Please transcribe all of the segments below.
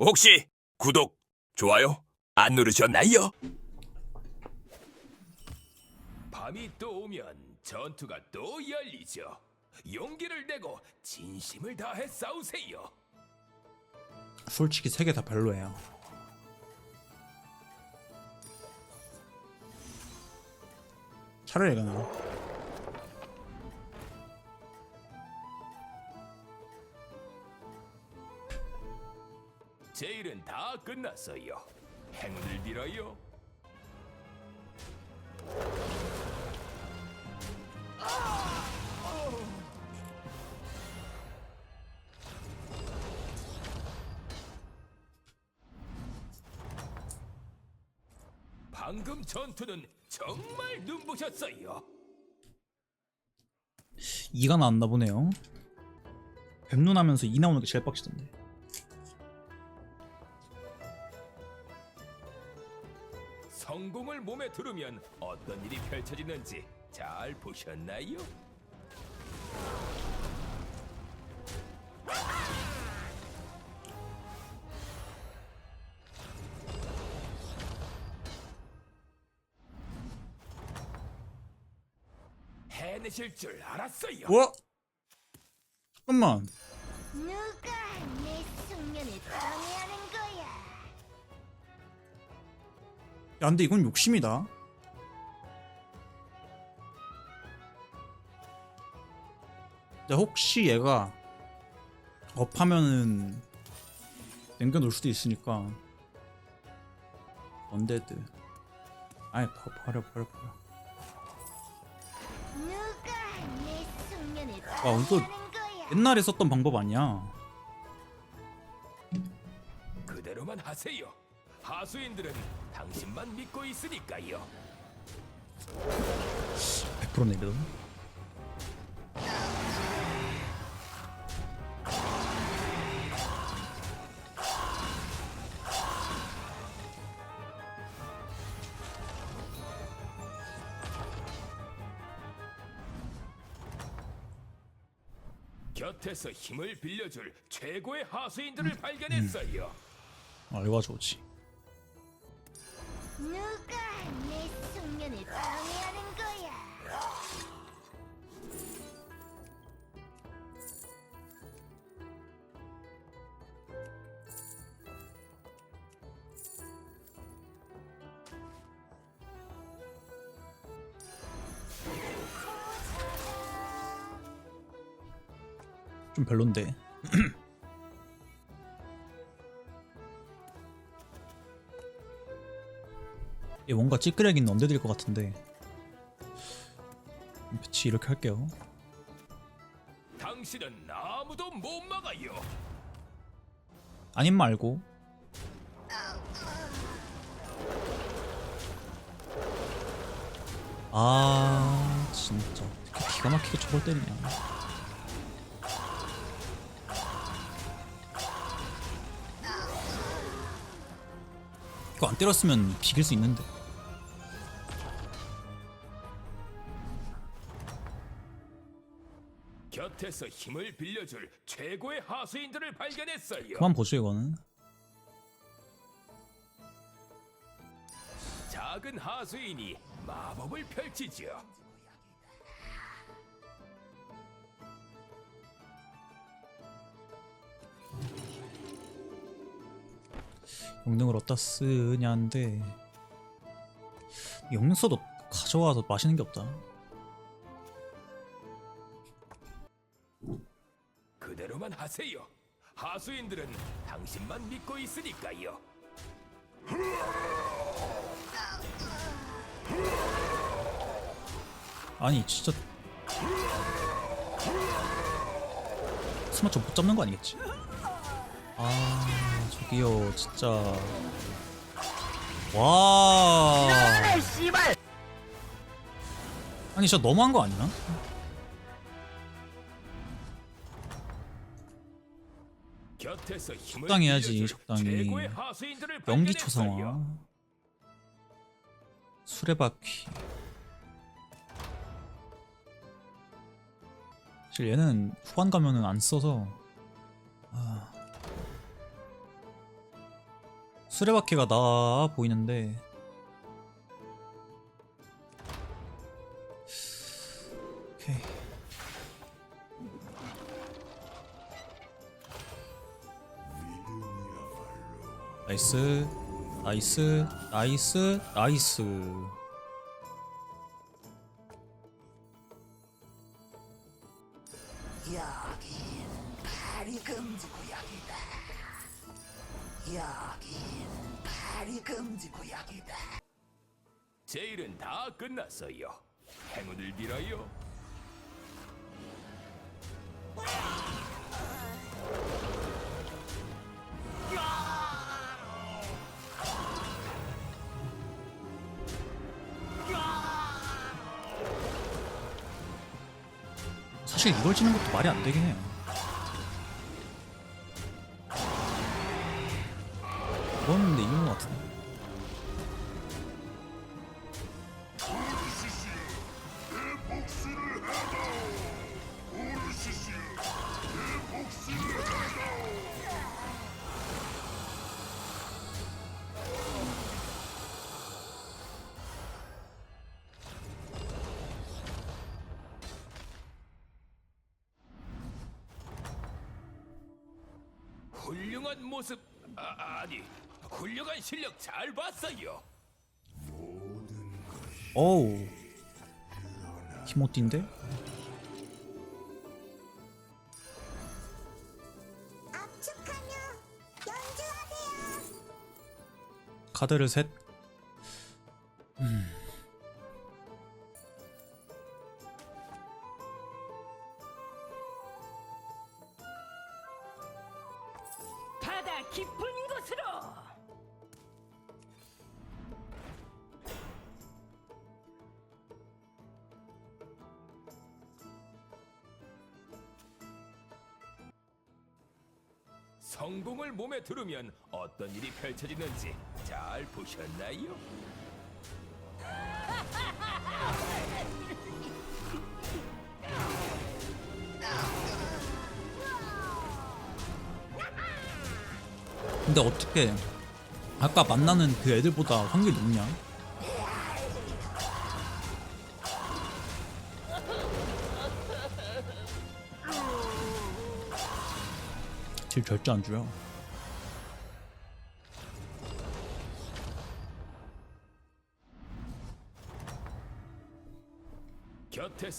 혹시 구독, 좋아요 안 누르셨나요? 밤이 또 오면 전투가 또 열리죠. 용기를 내고 진심을 다해 싸우세요. 솔직히 세 개 다 별로예요. 차라리 이거 나. 제 일은 다 끝났어요. 행운을 빌어요. 방금 전투는 정말 눈부셨어요. 이가 나왔나 보네요. 뱀눈 하면서 이 나오는 게 제일 빡치던데. 성공을 몸에 두르면 어떤 일이 펼쳐지는지 잘 보셨나요? 해내실 줄 알았어요. 와! 잠깐만. 누가 내 숙면을 야, 근데 이건 욕심이다. 근데 혹시 얘가 업하면은 남겨놓을 수도 있으니까 언데드 아이 버- 버려 버려 버려 와, 이거- 방해하는 거야? 옛날에 썼던 방법 아니야 그대로만 하세요. 하수인들은 당신만 믿고 있으니까요. 100% 내려 곁에서 힘을 빌려줄 최고의 하수인들을 발견했어요. 아 이거 좋지 좀 별론데. 얘 뭔가 찌끄레기는 언제될 것 같은데. 배치 이렇게 할게요. 당신은 아무도 못 막아요. 아님 말고. 아 진짜. 기가 막히게 저걸 때리냐 이거 안 때렸으면 비길 수 있는데 곁에서 힘을 빌려줄 최고의 하수인들을 발견했어요. 그만 보죠 이거는 작은 하수인이 마법을 펼치죠. 영능을 어디다 쓰냐인데 영능 써도 가져와서 마시는 게 없다 그대로만 하세요. 하수인들은 당신만 믿고 있으니까요. 아니 진짜 스마트 못 잡는 거 아니겠지? 아 저기요 진짜 와 아니 진짜 너무한 거 아니야? 곁에서 힘을 적당히 해야지, 빌려줄 적당히. 최고의 하수인들을 연기 발견했어요. 초상화 수레바퀴 사실 얘는 후반 가면은 안 써서 수레바퀴가 나아 보이는데. 오케이. 나이스. 나이스. 나이스. 나이스 다 끝났어요. 행운을 빌어요. 사실 이걸 치는 것도 말이 안 되긴 해요 이거는데 이긴 것 같은데 어우. 연주하세요. 카드를 셋 두르면 어떤 일이 펼쳐지는지 잘 보셨나요? 근데 어떻게 아까 만나는 그 애들보다 확률이 높냐? 딜 절대 안 줘요.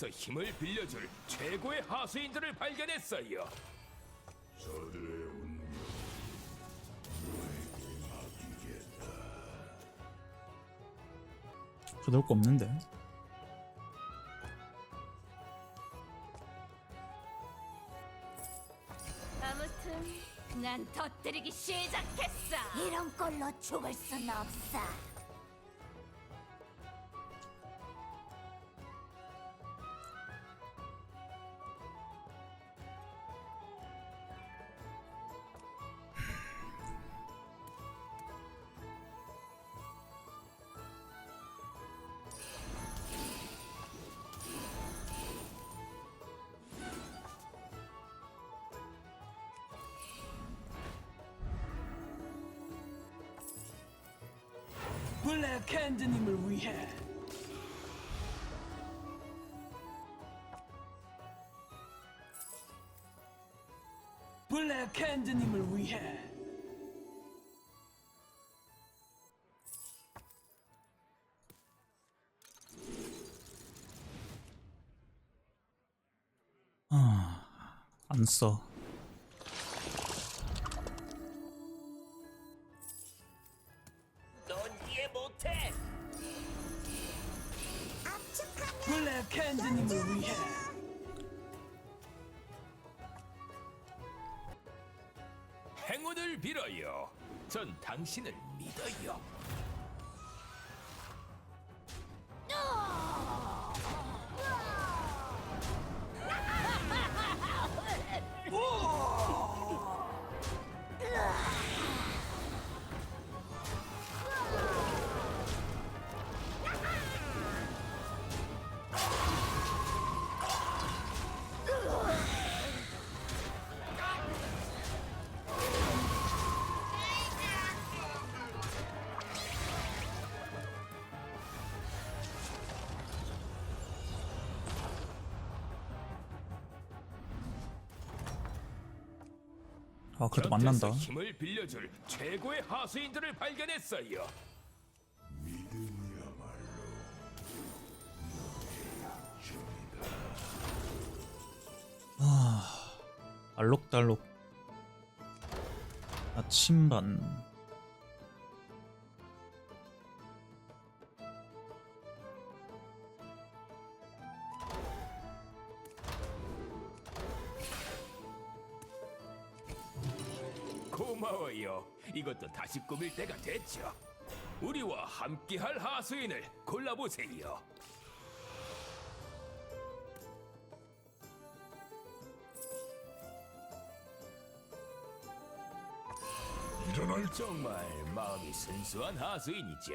곁에서 힘을 빌려줄 최고의 하수인들을 발견했어요. 그럴 거 없는데. 아무튼 난 터뜨리기 시작했어 이런 걸로 죽을 순 없어. 블랙 핸드님을 위해 블랙 핸드님을 위해 안 써. 당신을 믿어요. 아 그래도 만난다. 힘을 빌려줄 최고의 하수인들을 발견했어요. 알록달록. 아침반 고마워요. 이것도 다시 꾸밀 때가 됐죠. 우리와 함께할 하수인을 골라보세요. 일어날 정말 마음이 순수한 하수인이죠.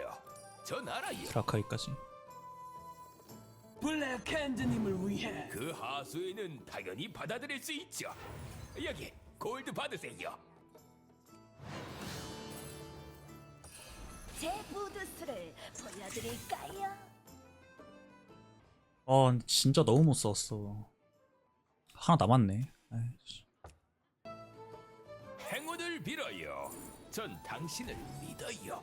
전 알아요. 드라카이까지 블랙 캔디님을 위해 그 하수인은 당연히 받아들일 수 있죠. 여기 골드 받으세요. 제 부두스를 보여드릴까요? 아 근데 진짜 너무 못 썼어 하나 남았네 아이씨. 행운을 빌어요. 전 당신을 믿어요.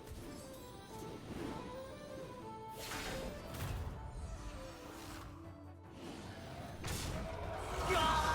오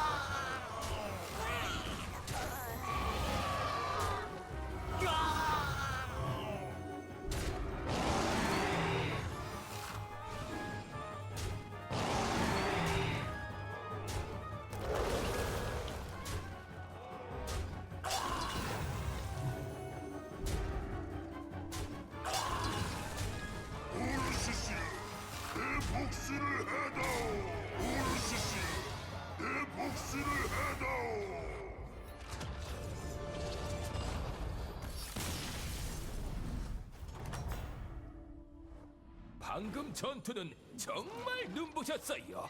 방금 전투는 정말 눈부셨어요.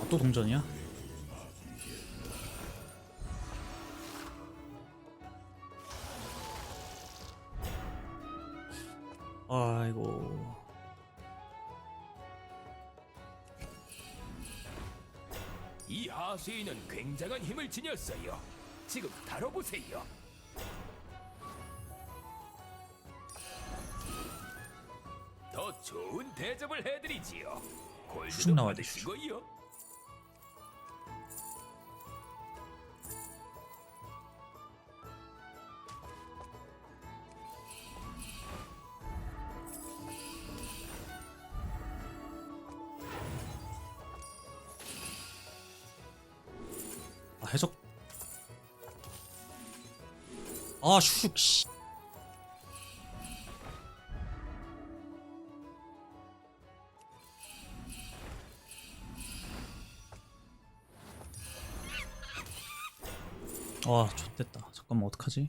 아, 또 동전이야? 아이고 이 하수인은 굉장한 힘을 지녔어요. 지금 다뤄보세요. 좋은 대접을 해드리지요. 쭉 골드도 나와야 받으시고요. 아 해적 아씨 와, 좋됐다. 잠깐만, 어떡하지?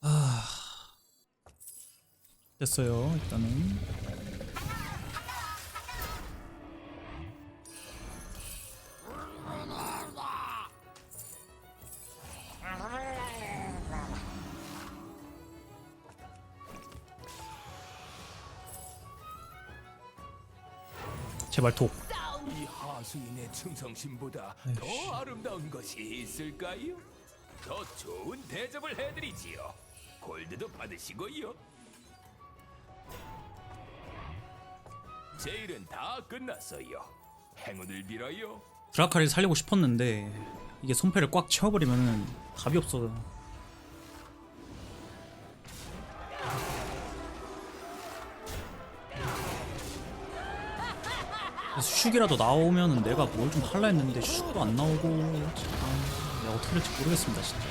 아. 됐어요, 일단은. 제발 독. 이 하수인의 충성심보다 아이씨. 더 아름다운 것이 있을까요? 더 좋은 대접을 해드리지요. 골드도 받으시고요. 제 일은 다 끝났어요. 행운을 빌어요. 드라카를 살리고 싶었는데 이게 손패를 꽉 채워버리면은 답이 없어. 그래서 슉이라도 나오면은 내가 뭘 좀 할라 했는데 슉도 안 나오고 아, 내가 어떻게 될지 모르겠습니다 진짜.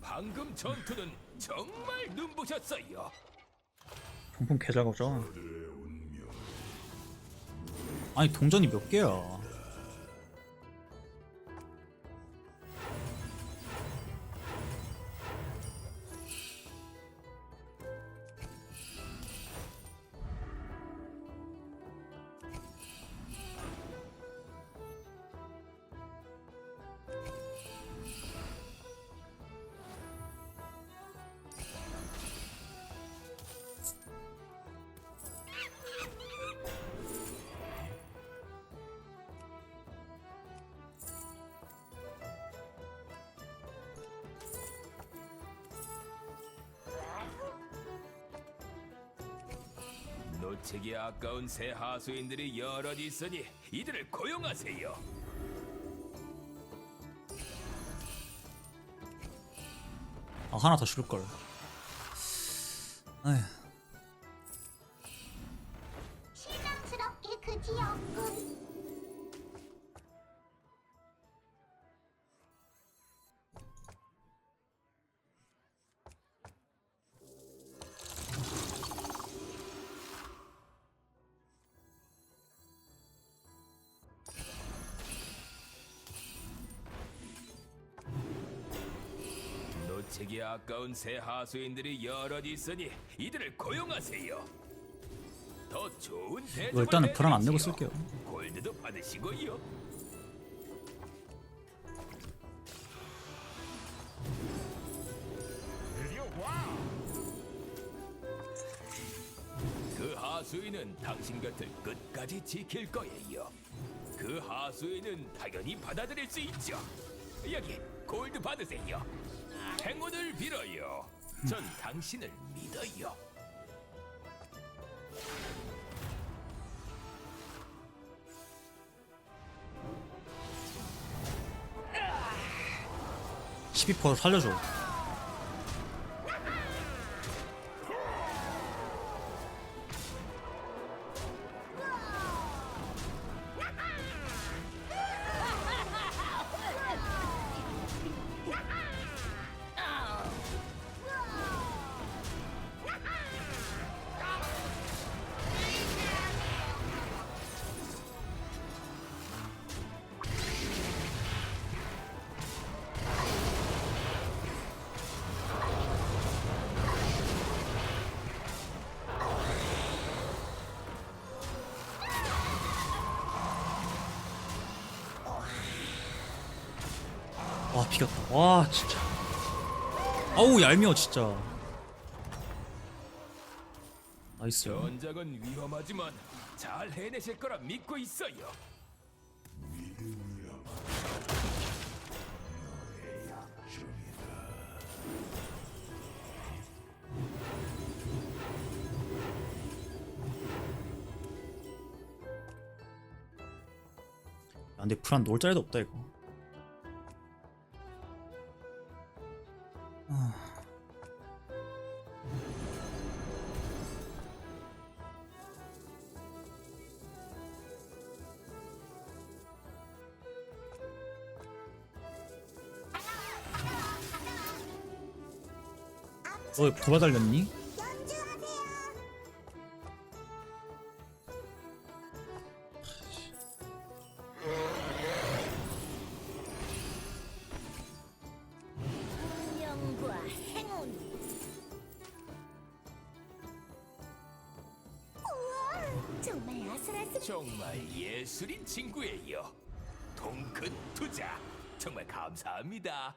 방금 전투는 정말 눈부셨어요. Pom품 개작오죠. 아니 동전이 몇 개야? 노책이 아까운 새 하수인들이 여럿 있으니 이들을 고용하세요. 아 하나 더 줄걸 아휴 노책이 아까운 새 하수인들이 여럿 있으니 이들을 고용하세요. 더 좋은 대접을 이거 일단은 불안 안 내고. 쓸게요 골드도 받으시고요. 그 하수인은 당신 곁을 끝까지 지킬 거예요. 그 하수인은 당연히 받아들일 수 있죠. 여기 골드 받으세요. 행운을 빌어요. 전 당신을 믿어요. 십이 퍼 살려줘 와 비겼다. 와 진짜. 아우 얄미워 진짜. 나이스. 전작은 위험하지만 잘 해내실 거라 믿고 있어요. 야, 근데 불안 놀 자리도 없다 이거 너 도바 달렸니? 운명과 행운. 우와, 정말 아슬아슬. 정말 예술인 친구예요. 통큰 투자 정말 감사합니다.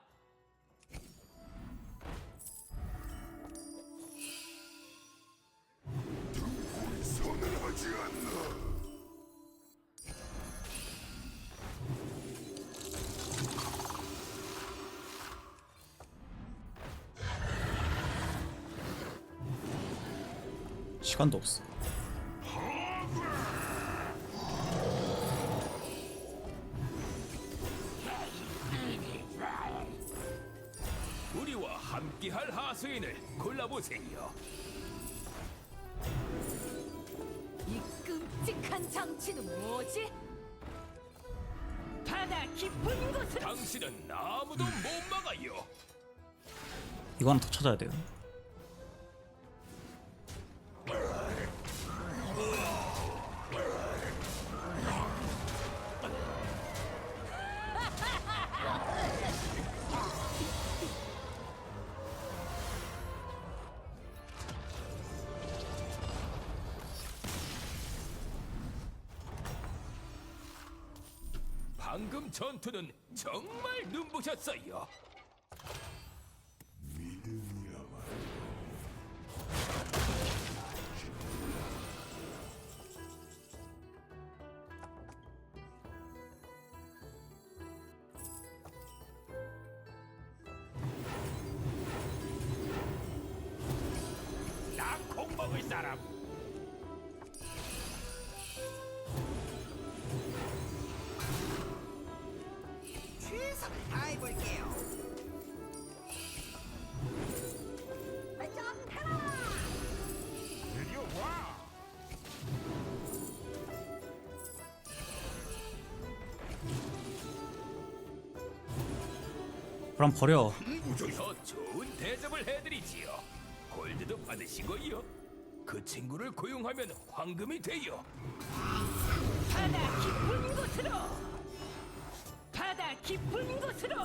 서늘하지 않나? 시간도 없어 우리와 함께할 하수인을 골라보세요. 끔찍한 장치는 뭐지? 바다 깊은 곳으로 당신은 아무도 못 막아요. 이거 하나 더 찾아야 돼요 전투는 정말 눈부셨어요. 나콩 먹을 사람 그럼 버려 더 좋은 대접을 해드리지요. 골드도 받으시고요. 그 친구를 고용하면 황금이 돼요. 바다 깊은 곳으로 바다 깊은 곳으로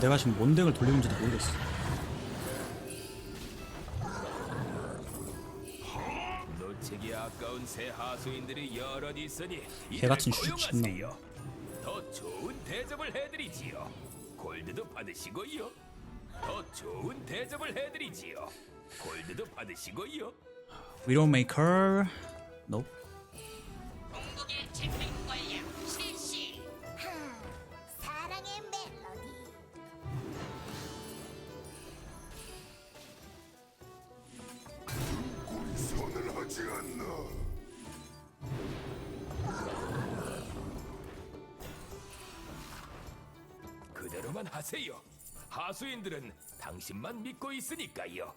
내가 지금 뭔 덱을 돌리는지도 모르겠어 놓치기 아까운 새 하수인들이 여럿 있으니 개같은 이들 슈- 고용하세요. 더 좋은 대접을 해드리지요. 골드도 받으시고요. 더 좋은 대접을 해드리지요. 골드도 받으시고요. 위로메이커 nope 하수인들은 당신만 믿고 있으니까요.